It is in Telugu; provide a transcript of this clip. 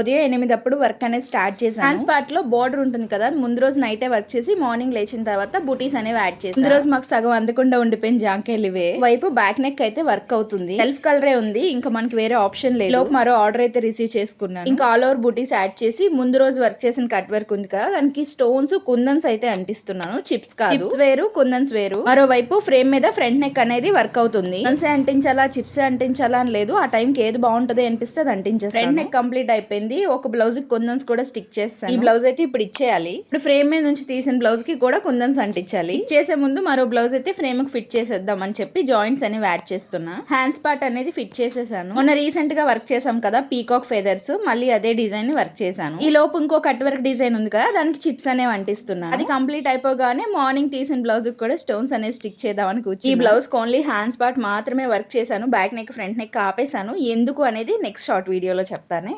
ఉదయం ఎనిమిది అప్పుడు వర్క్ అనేది స్టార్ట్ చేశాను. హ్యాండ్స్ పార్ట్లో బార్డర్ ఉంటుంది కదా ముందు రోజు నైటే వర్క్ చేసి మార్నింగ్ లేచిన తర్వాత బూటీస్ అనేవి యాడ్ చేసి ముందు రోజు మాకు సగం అందకుండా ఉండిపోయిన జాంకేలు ఇవే వైపు బ్యాక్ నెక్ అయితే వర్క్ అవుతుంది. సెల్ఫ్ కలరే ఉంది ఇంకా మనకి వేరే ఆప్షన్ లేదు. లోపు మరో ఆర్డర్ అయితే రిసీవ్ చేసుకున్నాను. ఇంకా ఆల్ ఓవర్ బూటీస్ యాడ్ చేసి ముందు రోజు వర్క్ చేసిన కట్ వర్క్ ఉంది కదా దానికి స్టోన్స్ కుందన్స్ అయితే అంటిస్తున్నాను. చిప్స్ కాదు. చిప్స్ వేరు కుందన్స్ వేరు. మరోవైపు ఫ్రేమ్ మీద ఫ్రంట్ నెక్ అనేది వర్క్ అవుతుంది. కుందన్సే అంటించాలా చిప్స్ అంటించాలా అని లేదు. ఆ టైం కి ఏది బాగుంటది అనిపిస్తే అది అంటించేస్తాను. ఫ్రంట్ నెక్ కంప్లీట్ అయిపోయింది. ఒక బ్లౌజ్కి కుందన్స్ కూడా స్టిక్ చేస్తాను ఈ బ్లౌజ్ అయితే ఇప్పుడు ఇచ్చేయాలి. ఇప్పుడు ఫ్రేమ్ మీద నుంచి తీసిన బ్లౌజ్కి కూడా కుందన్స్ అంటించాలి. చేసే ముందు మరో బ్లౌజ్ అయితే ఫ్రేమ్కి ఫిట్ చేసేద్దాం అని చెప్పి జాయింట్స్ అనేవి యాడ్ చేస్తున్నా. హ్యాండ్స్ పార్ట్ అనేది ఫిట్ చేసేసాను. మొన్న రీసెంట్గా వర్క్ చేసాం కదా పీకాక్ ఫెదర్స్ మళ్ళీ అదే డిజైన్ని వర్క్ చేశాను. ఈ లోపు ఇంకో కట్ వర్క్ డిజైన్ ఉంది కదా దానికి చిప్స్ అనేవి అంటిస్తున్నా. అది కంప్లీట్ అయిపోగానే మార్నింగ్ తీసిన బ్లౌజ్ కూడా స్టోన్స్ అనేవి స్టిక్ చేద్దామని కూర్చి ఈ బ్లౌజ్ ఓన్లీ హ్యాండ్స్ పార్ట్ మాత్రమే వర్క్ చేశాను. బ్యాక్ నెక్ ఫ్రంట్ నెక్ ఆపేసాను ఎందుకు అనేది నెక్స్ట్ షార్ట్ వీడియోలో చెప్తానే.